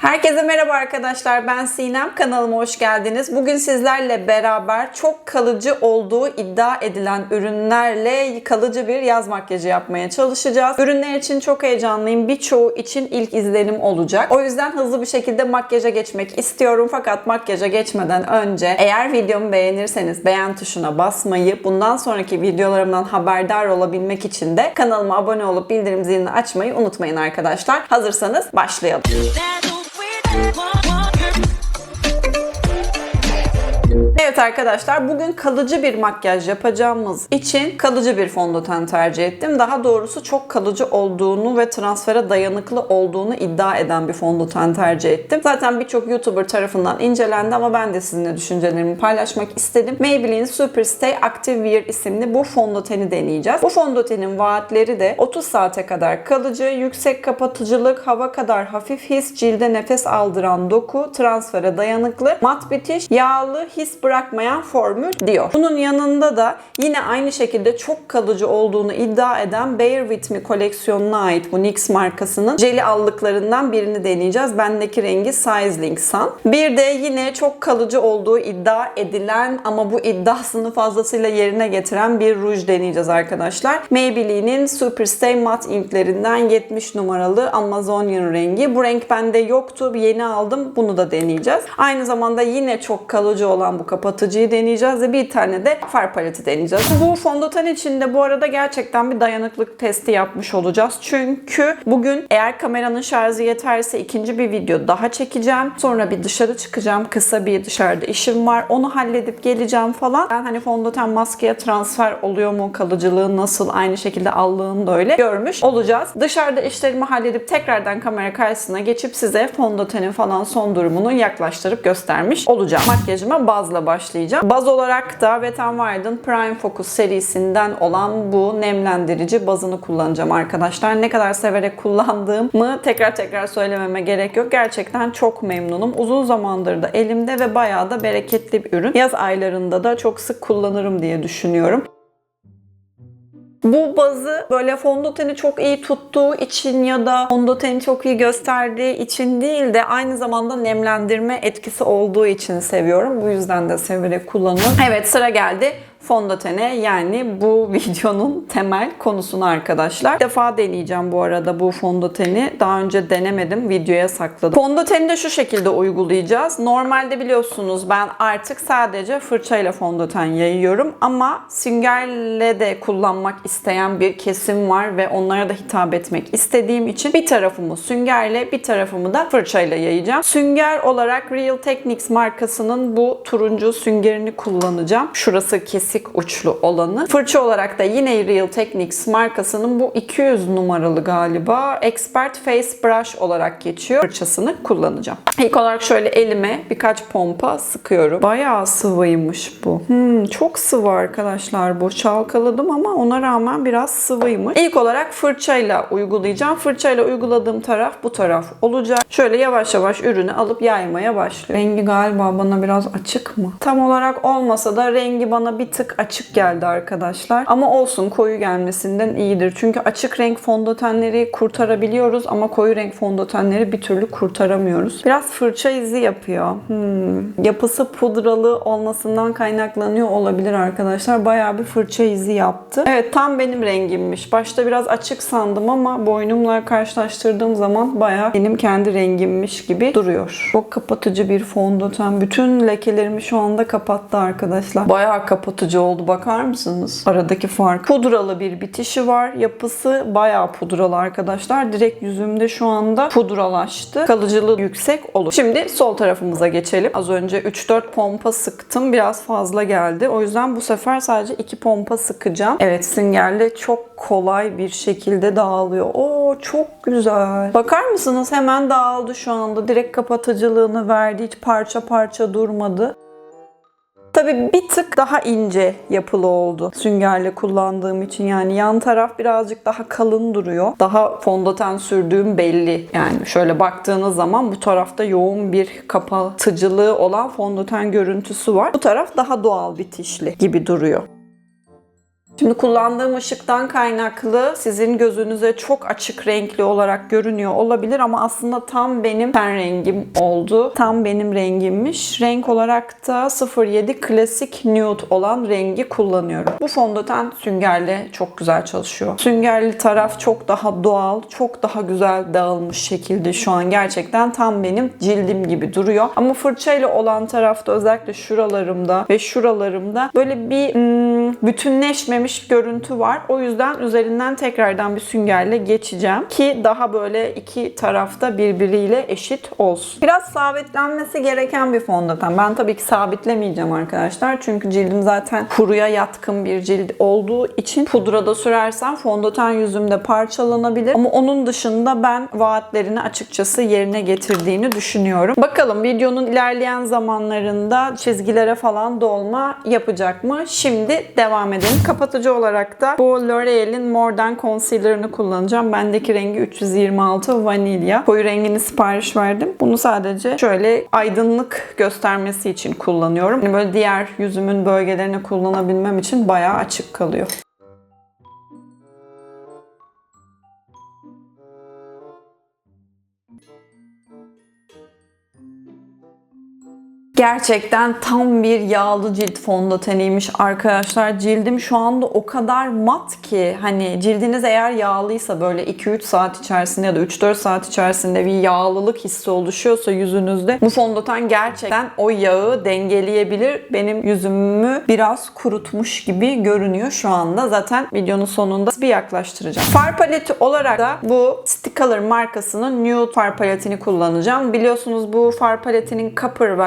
Herkese merhaba arkadaşlar. Ben Sinem. Kanalıma hoş geldiniz. Bugün sizlerle beraber çok kalıcı olduğu iddia edilen ürünlerle kalıcı bir yaz makyajı yapmaya çalışacağız. Ürünler için çok heyecanlıyım. Birçoğu için ilk izlenim olacak. O yüzden hızlı bir şekilde makyaja geçmek istiyorum. Fakat makyaja geçmeden önce eğer videomu beğenirseniz beğen tuşuna basmayı, bundan sonraki videolarımdan haberdar olabilmek için de kanalıma abone olup bildirim zilini açmayı unutmayın arkadaşlar. Hazırsanız başlayalım. One, one, one. Evet arkadaşlar bugün kalıcı bir makyaj yapacağımız için kalıcı bir fondöten tercih ettim. Daha doğrusu çok kalıcı olduğunu ve transfere dayanıklı olduğunu iddia eden bir fondöten tercih ettim. Zaten birçok YouTuber tarafından incelendi ama ben de sizinle düşüncelerimi paylaşmak istedim. Maybelline Superstay Active Wear isimli bu fondöteni deneyeceğiz. Bu fondötenin vaatleri de 30 saate kadar kalıcı, yüksek kapatıcılık, hava kadar hafif his, cilde nefes aldıran doku, transfere dayanıklı, mat bitiş, yağlı, his bırakmayan formül diyor. Bunun yanında da yine aynı şekilde çok kalıcı olduğunu iddia eden Bear With Me koleksiyonuna ait bu NYX markasının jeli allıklarından birini deneyeceğiz. Bendeki rengi Sizzling Sun. Bir de yine çok kalıcı olduğu iddia edilen ama bu iddiasını fazlasıyla yerine getiren bir ruj deneyeceğiz arkadaşlar. Maybelline'in Superstay Matte inklerinden 70 numaralı Amazonian rengi. Bu renk bende yoktu. Yeni aldım. Bunu da deneyeceğiz. Aynı zamanda yine çok kalıcı olan bu kapatıcıyı deneyeceğiz ve bir tane de far paleti deneyeceğiz. Bu fondöten içinde bu arada gerçekten bir dayanıklık testi yapmış olacağız. Çünkü bugün eğer kameranın şarjı yeterse ikinci bir video daha çekeceğim. Sonra bir dışarı çıkacağım. Kısa bir dışarıda işim var. Onu halledip geleceğim falan. Ben hani fondöten maskeye transfer oluyor mu? Kalıcılığı nasıl? Aynı şekilde allığını da öyle görmüş olacağız. Dışarıda işlerimi halledip tekrardan kamera karşısına geçip size fondötenin falan son durumunu yaklaştırıp göstermiş olacağım. Makyajıma bazla başlayacağım. Baz olarak da Wet n Wild'ın Prime Focus serisinden olan bu nemlendirici bazını kullanacağım arkadaşlar. Ne kadar severek kullandığımı tekrar tekrar söylememe gerek yok. Gerçekten çok memnunum. Uzun zamandır da elimde ve bayağı da bereketli bir ürün. Yaz aylarında da çok sık kullanırım diye düşünüyorum. Bu bazı böyle fondöteni çok iyi tuttuğu için ya da fondöteni çok iyi gösterdiği için değil de aynı zamanda nemlendirme etkisi olduğu için seviyorum. Bu yüzden de severek kullanıyorum. Evet sıra geldi fondötene yani bu videonun temel konusunu arkadaşlar. Bir defa deneyeceğim bu arada bu fondöteni. Daha önce denemedim. Videoya sakladım. Fondöteni de şu şekilde uygulayacağız. Normalde biliyorsunuz ben artık sadece fırçayla fondöten yayıyorum ama süngerle de kullanmak isteyen bir kesim var ve onlara da hitap etmek istediğim için bir tarafımı süngerle bir tarafımı da fırçayla yayacağım. Sünger olarak Real Techniques markasının bu turuncu süngerini kullanacağım. Şurası kesik uçlu olanı. Fırça olarak da yine Real Techniques markasının bu 200 numaralı galiba Expert Face Brush olarak geçiyor. Fırçasını kullanacağım. İlk olarak şöyle elime birkaç pompa sıkıyorum. Bayağı sıvıymış bu. Hmm, çok sıvı arkadaşlar bu. Çalkaladım ama ona rağmen biraz sıvıymış. İlk olarak fırçayla uygulayacağım. Fırçayla uyguladığım taraf bu taraf olacak. Şöyle yavaş yavaş ürünü alıp yaymaya başlıyorum. Rengi galiba bana biraz açık mı? Tam olarak olmasa da rengi bana bir tık açık geldi arkadaşlar. Ama olsun koyu gelmesinden iyidir. Çünkü açık renk fondötenleri kurtarabiliyoruz ama koyu renk fondötenleri bir türlü kurtaramıyoruz. Biraz fırça izi yapıyor. Hmm. Yapısı pudralı olmasından kaynaklanıyor olabilir arkadaşlar. Bayağı bir fırça izi yaptı. Evet tam benim rengimmiş. Başta biraz açık sandım ama boynumla karşılaştırdığım zaman bayağı benim kendi rengimmiş gibi duruyor. Çok kapatıcı bir fondöten. Bütün lekelerimi şu anda kapattı arkadaşlar. Bayağı kapatıcı oldu bakar mısınız? Aradaki fark. Pudralı bir bitişi var. Yapısı bayağı pudralı arkadaşlar. Direkt yüzümde şu anda pudralaştı. Kalıcılığı yüksek olur. Şimdi sol tarafımıza geçelim. Az önce 3-4 pompa sıktım. Biraz fazla geldi. O yüzden bu sefer sadece 2 pompa sıkacağım. Evet süngerle çok kolay bir şekilde dağılıyor. Oo çok güzel. Bakar mısınız? Hemen dağıldı şu anda. Direkt kapatıcılığını verdi. Hiç parça parça durmadı. Tabii bir tık daha ince yapılı oldu süngerle kullandığım için. Yani yan taraf birazcık daha kalın duruyor. Daha fondöten sürdüğüm belli. Yani şöyle baktığınız zaman bu tarafta yoğun bir kapatıcılığı olan fondöten görüntüsü var. Bu taraf daha doğal bitişli gibi duruyor. Şimdi kullandığım ışıktan kaynaklı sizin gözünüze çok açık renkli olarak görünüyor olabilir ama aslında tam benim ten rengim oldu. Tam benim rengimmiş. Renk olarak da 07 klasik nude olan rengi kullanıyorum. Bu fondöten süngerle çok güzel çalışıyor. Süngerli taraf çok daha doğal, çok daha güzel dağılmış şekilde şu an gerçekten tam benim cildim gibi duruyor. Ama fırçayla olan tarafta özellikle şuralarımda ve şuralarımda böyle bir hmm, bütünleşmemiş görüntü var. O yüzden üzerinden tekrardan bir süngerle geçeceğim ki daha böyle iki tarafta birbiriyle eşit olsun. Biraz sabitlenmesi gereken bir fondöten. Ben tabii ki sabitlemeyeceğim arkadaşlar. Çünkü cildim zaten kuruya yatkın bir cilt olduğu için pudrada sürersem fondöten yüzümde parçalanabilir. Ama onun dışında ben vaatlerini açıkçası yerine getirdiğini düşünüyorum. Bakalım videonun ilerleyen zamanlarında çizgilere falan dolma yapacak mı? Şimdi devam edelim. Kapatıcı olarak da bu L'Oreal'in More Concealer'ını kullanacağım. Bendeki rengi 326 vanilya. Koyu rengini sipariş verdim. Bunu sadece şöyle aydınlık göstermesi için kullanıyorum. Yani böyle diğer yüzümün bölgelerini kullanabilmem için bayağı açık kalıyor. Gerçekten tam bir yağlı cilt fondöteniymiş arkadaşlar. Cildim şu anda o kadar mat ki hani cildiniz eğer yağlıysa böyle 2-3 saat içerisinde ya da 3-4 saat içerisinde bir yağlılık hissi oluşuyorsa yüzünüzde bu fondöten gerçekten o yağı dengeleyebilir. Benim yüzümü biraz kurutmuş gibi görünüyor şu anda. Zaten videonun sonunda bir yaklaştıracağım. Far paleti olarak da bu Sticolor markasının Nude far paletini kullanacağım. Biliyorsunuz bu far paletinin Copper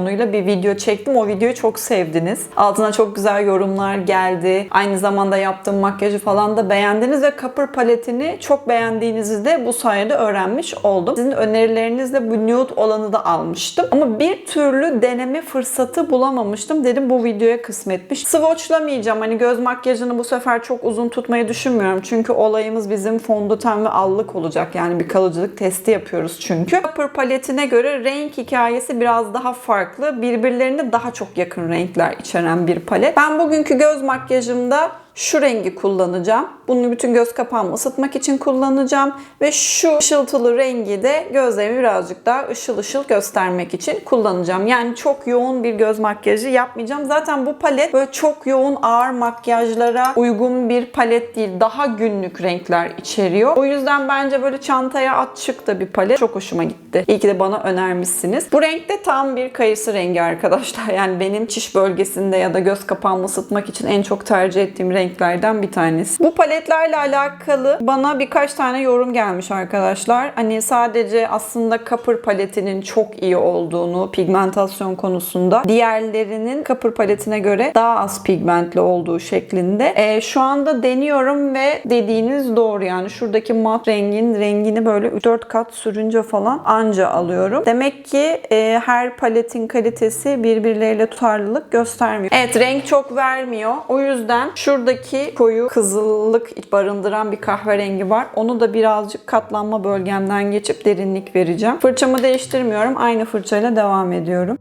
versiyonuyla bir video çektim. O videoyu çok sevdiniz. Altına çok güzel yorumlar geldi. Aynı zamanda yaptığım makyajı falan da beğendiniz ve Copper paletini çok beğendiğinizi de bu sayede öğrenmiş oldum. Sizin önerilerinizle bu nude olanı da almıştım. Ama bir türlü deneme fırsatı bulamamıştım. Dedim bu videoya kısmetmiş. Swatchlamayacağım. Hani göz makyajını bu sefer çok uzun tutmayı düşünmüyorum. Çünkü olayımız bizim fondöten ve allık olacak. Yani bir kalıcılık testi yapıyoruz çünkü. Copper paletine göre renk hikayesi biraz daha farklı. Birbirlerine daha çok yakın renkler içeren bir palet. Ben bugünkü göz makyajımda şu rengi kullanacağım. Bunu bütün göz kapağımı ısıtmak için kullanacağım. Ve şu ışıltılı rengi de gözlerimi birazcık daha ışıl ışıl göstermek için kullanacağım. Yani çok yoğun bir göz makyajı yapmayacağım. Zaten bu palet böyle çok yoğun ağır makyajlara uygun bir palet değil. Daha günlük renkler içeriyor. O yüzden bence böyle çantaya at da bir palet. Çok hoşuma gitti. İyi ki de bana önermişsiniz. Bu renkte tam bir kayısı rengi arkadaşlar. Yani benim çiş bölgesinde ya da göz kapağımı ısıtmak için en çok tercih ettiğim renk renklerden bir tanesi. Bu paletlerle alakalı bana birkaç tane yorum gelmiş arkadaşlar. Hani sadece aslında Copper paletinin çok iyi olduğunu pigmentasyon konusunda diğerlerinin Copper paletine göre daha az pigmentli olduğu şeklinde. E, şu anda deniyorum ve dediğiniz doğru yani şuradaki mat rengin rengini böyle 3-4 kat sürünce falan anca alıyorum. Demek ki e, her paletin kalitesi birbirleriyle tutarlılık göstermiyor. Evet renk çok vermiyor. O yüzden şuradaki koyu kızıllık barındıran bir kahverengi var. Onu da birazcık katlanma bölgemden geçip derinlik vereceğim. Fırçamı değiştirmiyorum. Aynı fırçayla devam ediyorum.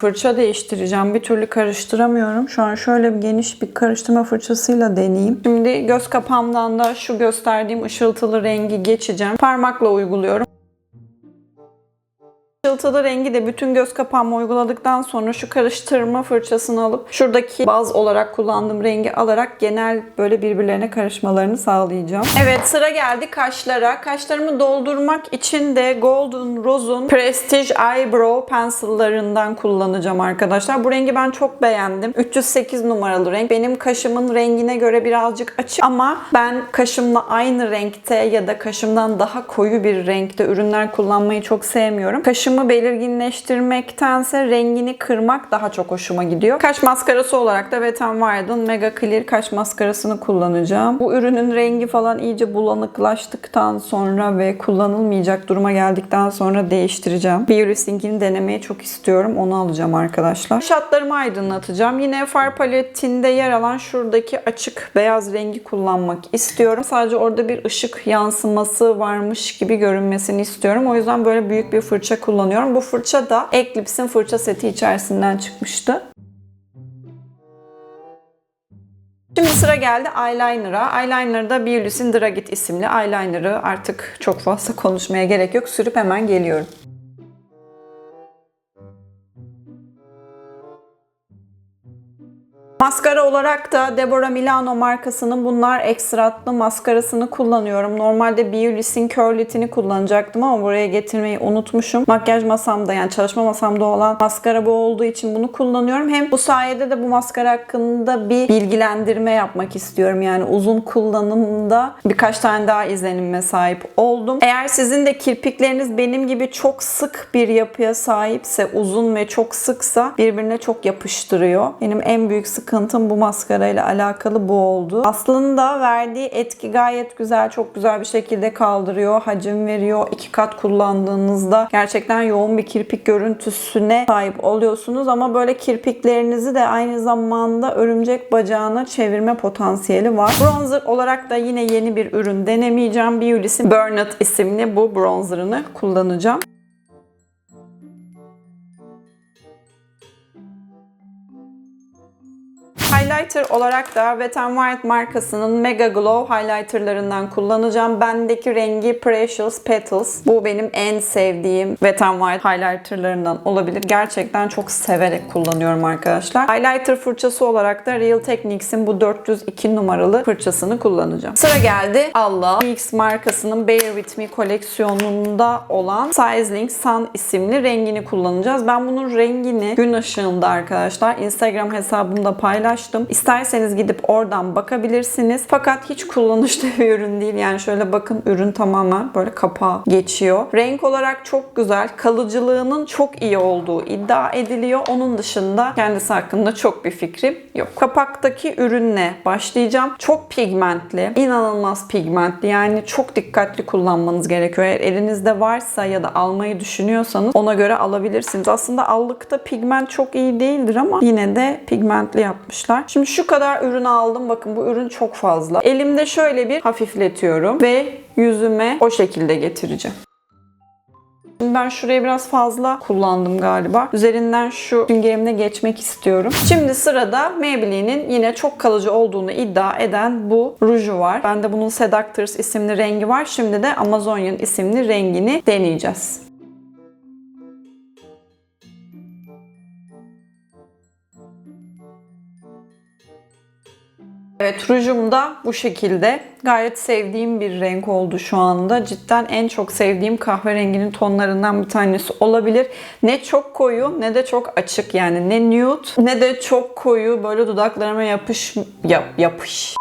Fırça değiştireceğim. Bir türlü karıştıramıyorum. Şu an şöyle bir geniş bir karıştırma fırçasıyla deneyeyim. Şimdi göz kapağımdan da şu gösterdiğim ışıltılı rengi geçeceğim. Parmakla uyguluyorum. Işıltılı rengi de bütün göz kapağıma uyguladıktan sonra şu karıştırma fırçasını alıp şuradaki baz olarak kullandığım rengi alarak genel böyle birbirlerine karışmalarını sağlayacağım. Evet sıra geldi kaşlara. Kaşlarımı doldurmak için de Golden Rose'un Prestige Eyebrow Pencil'larından kullanacağım arkadaşlar. Bu rengi ben çok beğendim. 308 numaralı renk. Benim kaşımın rengine göre birazcık açık ama ben kaşımla aynı renkte ya da kaşımdan daha koyu bir renkte ürünler kullanmayı çok sevmiyorum. Kaşım kaşımı belirginleştirmektense rengini kırmak daha çok hoşuma gidiyor. Kaş maskarası olarak da Wet n Wild'ın Mega Clear kaş maskarasını kullanacağım. Bu ürünün rengi falan iyice bulanıklaştıktan sonra ve kullanılmayacak duruma geldikten sonra değiştireceğim. Beauty denemeyi çok istiyorum. Onu alacağım arkadaşlar. Şatlarımı aydınlatacağım. Yine far paletinde yer alan şuradaki açık beyaz rengi kullanmak istiyorum. Sadece orada bir ışık yansıması varmış gibi görünmesini istiyorum. O yüzden böyle büyük bir fırça kullanıyorum kullanıyorum. Bu fırça da Eclipse'in fırça seti içerisinden çıkmıştı. Şimdi sıra geldi eyeliner'a. Eyeliner'da Beulis'in Dragit isimli eyeliner'ı artık çok fazla konuşmaya gerek yok. Sürüp hemen geliyorum. Maskara olarak da Deborah Milano markasının bunlar ekstratlı maskarasını kullanıyorum. Normalde Beulis'in Curlit'ini kullanacaktım ama buraya getirmeyi unutmuşum. Makyaj masamda yani çalışma masamda olan maskara bu olduğu için bunu kullanıyorum. Hem bu sayede de bu maskara hakkında bir bilgilendirme yapmak istiyorum. Yani uzun kullanımda birkaç tane daha izlenime sahip oldum. Eğer sizin de kirpikleriniz benim gibi çok sık bir yapıya sahipse, uzun ve çok sıksa birbirine çok yapıştırıyor. Benim en büyük sıkıntım bu maskara ile alakalı bu oldu. Aslında verdiği etki gayet güzel, çok güzel bir şekilde kaldırıyor, hacim veriyor. İki kat kullandığınızda gerçekten yoğun bir kirpik görüntüsüne sahip oluyorsunuz ama böyle kirpiklerinizi de aynı zamanda örümcek bacağına çevirme potansiyeli var. Bronzer olarak da yine yeni bir ürün denemeyeceğim. Beulis'in Burnout isimli bu bronzerını kullanacağım. Highlighter olarak da Wet n Wild markasının Mega Glow highlighterlarından kullanacağım. Bendeki rengi Precious Petals. Bu benim en sevdiğim Wet n Wild highlighterlarından olabilir. Gerçekten çok severek kullanıyorum arkadaşlar. Highlighter fırçası olarak da Real Techniques'in bu 402 numaralı fırçasını kullanacağım. Sıra geldi Allah. NYX markasının Bear With Me koleksiyonunda olan Sizzling Sun isimli rengini kullanacağız. Ben bunun rengini gün ışığında arkadaşlar Instagram hesabımda paylaştım. İsterseniz gidip oradan bakabilirsiniz. Fakat hiç kullanışlı bir ürün değil. Yani şöyle bakın ürün tamamen böyle kapağı geçiyor. Renk olarak çok güzel. Kalıcılığının çok iyi olduğu iddia ediliyor. Onun dışında kendisi hakkında çok bir fikrim yok. Kapaktaki ürünle başlayacağım. Çok pigmentli. inanılmaz pigmentli. Yani çok dikkatli kullanmanız gerekiyor. Eğer elinizde varsa ya da almayı düşünüyorsanız ona göre alabilirsiniz. Aslında allıkta pigment çok iyi değildir ama yine de pigmentli yapmışlar. Şimdi şu kadar ürün aldım. Bakın bu ürün çok fazla. Elimde şöyle bir hafifletiyorum ve yüzüme o şekilde getireceğim. Şimdi ben şuraya biraz fazla kullandım galiba. Üzerinden şu süngerimle geçmek istiyorum. Şimdi sırada Maybelline'in yine çok kalıcı olduğunu iddia eden bu ruju var. Bende bunun Seductress isimli rengi var. Şimdi de Amazonian isimli rengini deneyeceğiz. Evet rujum da bu şekilde. Gayet sevdiğim bir renk oldu şu anda. Cidden en çok sevdiğim kahverenginin tonlarından bir tanesi olabilir. Ne çok koyu ne de çok açık yani. Ne nude ne de çok koyu böyle dudaklarıma yapış yap, yapış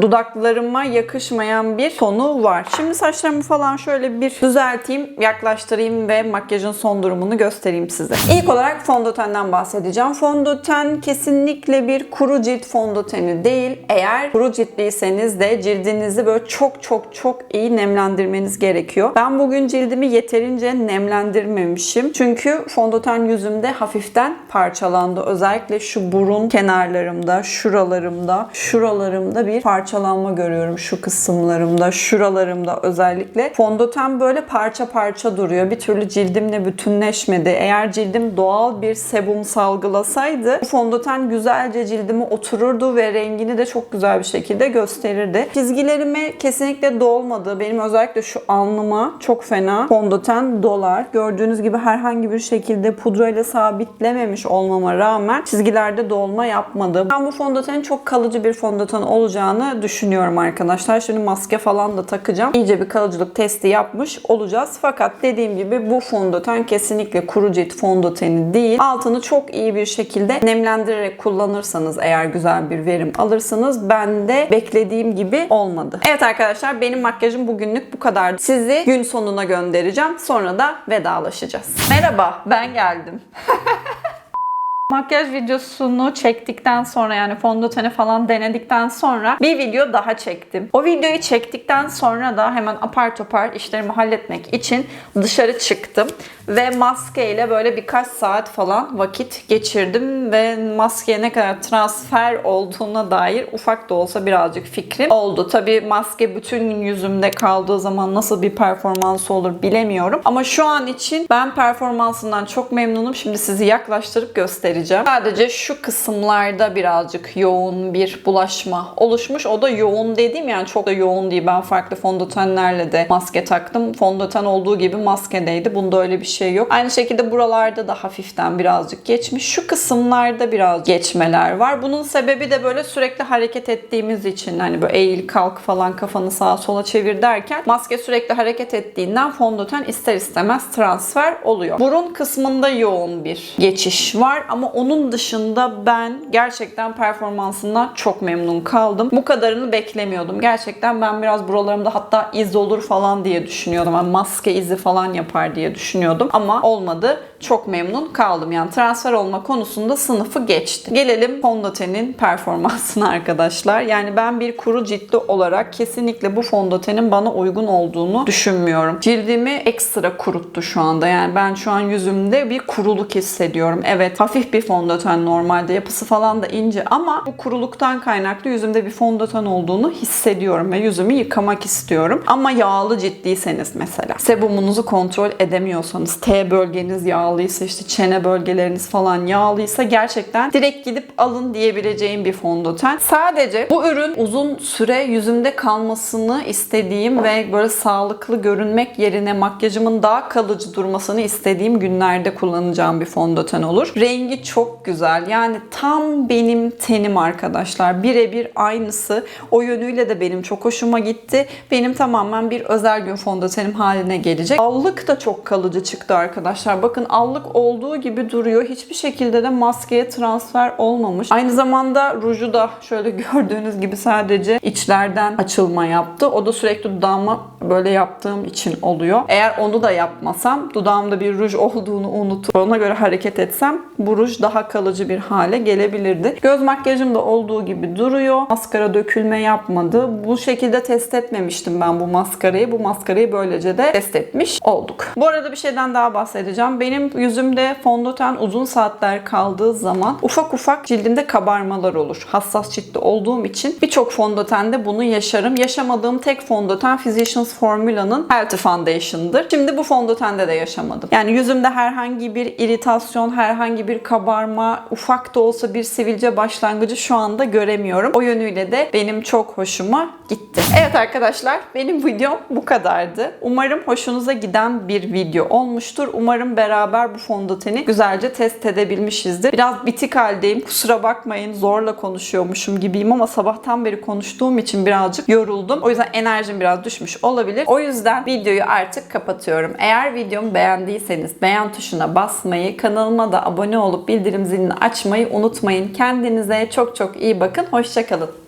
dudaklarıma yakışmayan bir tonu var. Şimdi saçlarımı falan şöyle bir düzelteyim, yaklaştırayım ve makyajın son durumunu göstereyim size. İlk olarak fondötenden bahsedeceğim. Fondöten kesinlikle bir kuru cilt fondöteni değil. Eğer kuru ciltliyseniz de cildinizi böyle çok çok çok iyi nemlendirmeniz gerekiyor. Ben bugün cildimi yeterince nemlendirmemişim. Çünkü fondöten yüzümde hafiften parçalandı. Özellikle şu burun kenarlarımda, şuralarımda, şuralarımda bir parçalanma görüyorum şu kısımlarımda, şuralarımda özellikle. Fondöten böyle parça parça duruyor. Bir türlü cildimle bütünleşmedi. Eğer cildim doğal bir sebum salgılasaydı fondöten güzelce cildime otururdu ve rengini de çok güzel bir şekilde gösterirdi. Çizgilerime kesinlikle dolmadı. Benim özellikle şu alnıma çok fena fondöten dolar. Gördüğünüz gibi herhangi bir şekilde pudrayla sabitlememiş olmama rağmen çizgilerde dolma yapmadı. Ben bu fondötenin çok kalıcı bir fondöten olacağını düşünüyorum arkadaşlar. Şimdi maske falan da takacağım. İyice bir kalıcılık testi yapmış olacağız. Fakat dediğim gibi bu fondöten kesinlikle kuru cilt fondöteni değil. Altını çok iyi bir şekilde nemlendirerek kullanırsanız eğer güzel bir verim alırsanız ben de beklediğim gibi olmadı. Evet arkadaşlar benim makyajım bugünlük bu kadardı. Sizi gün sonuna göndereceğim. Sonra da vedalaşacağız. Merhaba ben geldim. Makyaj videosunu çektikten sonra yani fondöteni falan denedikten sonra bir video daha çektim. O videoyu çektikten sonra da hemen apar topar işlerimi halletmek için dışarı çıktım. Ve maskeyle böyle birkaç saat falan vakit geçirdim ve maskeye ne kadar transfer olduğuna dair ufak da olsa birazcık fikrim oldu. Tabii maske bütün gün yüzümde kaldığı zaman nasıl bir performansı olur bilemiyorum. Ama şu an için ben performansından çok memnunum. Şimdi sizi yaklaştırıp göstereceğim. Sadece şu kısımlarda birazcık yoğun bir bulaşma oluşmuş. O da yoğun dediğim yani çok da yoğun değil. Ben farklı fondötenlerle de maske taktım. Fondöten olduğu gibi maskedeydi. Bunda öyle bir şey yok. Aynı şekilde buralarda da hafiften birazcık geçmiş. Şu kısımlarda biraz geçmeler var. Bunun sebebi de böyle sürekli hareket ettiğimiz için hani böyle eğil kalk falan kafanı sağa sola çevir derken maske sürekli hareket ettiğinden fondöten ister istemez transfer oluyor. Burun kısmında yoğun bir geçiş var ama onun dışında ben gerçekten performansından çok memnun kaldım. Bu kadarını beklemiyordum. Gerçekten ben biraz buralarımda hatta iz olur falan diye düşünüyordum. Yani maske izi falan yapar diye düşünüyordum ama olmadı. Çok memnun kaldım. Yani transfer olma konusunda sınıfı geçti. Gelelim fondötenin performansına arkadaşlar. Yani ben bir kuru ciltli olarak kesinlikle bu fondötenin bana uygun olduğunu düşünmüyorum. Cildimi ekstra kuruttu şu anda. Yani ben şu an yüzümde bir kuruluk hissediyorum. Evet hafif bir fondöten normalde. Yapısı falan da ince ama bu kuruluktan kaynaklı yüzümde bir fondöten olduğunu hissediyorum ve yüzümü yıkamak istiyorum. Ama yağlı ciddiyseniz mesela sebumunuzu kontrol edemiyorsanız T bölgeniz yağlıysa işte çene bölgeleriniz falan yağlıysa gerçekten direkt gidip alın diyebileceğim bir fondöten. Sadece bu ürün uzun süre yüzümde kalmasını istediğim ve böyle sağlıklı görünmek yerine makyajımın daha kalıcı durmasını istediğim günlerde kullanacağım bir fondöten olur. Rengi çok güzel. Yani tam benim tenim arkadaşlar. Birebir aynısı. O yönüyle de benim çok hoşuma gitti. Benim tamamen bir özel gün fondötenim haline gelecek. Allık da çok kalıcı çıktı arkadaşlar. Bakın allık olduğu gibi duruyor. Hiçbir şekilde de maskeye transfer olmamış. Aynı zamanda ruju da şöyle gördüğünüz gibi sadece içlerden açılma yaptı. O da sürekli dudağıma böyle yaptığım için oluyor. Eğer onu da yapmasam dudağımda bir ruj olduğunu unutup ona göre hareket etsem bu ruj daha kalıcı bir hale gelebilirdi. Göz makyajım da olduğu gibi duruyor. Maskara dökülme yapmadı. Bu şekilde test etmemiştim ben bu maskarayı. Bu maskarayı böylece de test etmiş olduk. Bu arada bir şeyden daha bahsedeceğim. Benim yüzümde fondöten uzun saatler kaldığı zaman ufak ufak cildimde kabarmalar olur. Hassas ciltli olduğum için birçok fondötende bunu yaşarım. Yaşamadığım tek fondöten Physicians Formula'nın Healthy Foundation'dır. Şimdi bu fondötende de yaşamadım. Yani yüzümde herhangi bir iritasyon, herhangi bir kabarma, ufak da olsa bir sivilce başlangıcı şu anda göremiyorum. O yönüyle de benim çok hoşuma gitti. Evet arkadaşlar benim videom bu kadardı. Umarım hoşunuza giden bir video olmuştur. Umarım beraber bu fondöteni güzelce test edebilmişizdir. Biraz bitik haldeyim. Kusura bakmayın zorla konuşuyormuşum gibiyim ama sabahtan beri konuştuğum için birazcık yoruldum. O yüzden enerjim biraz düşmüş olabilir. O yüzden videoyu artık kapatıyorum. Eğer videomu beğendiyseniz beğen tuşuna basmayı, kanalıma da abone olup bildirim zilini açmayı unutmayın. Kendinize çok çok iyi bakın. Hoşçakalın.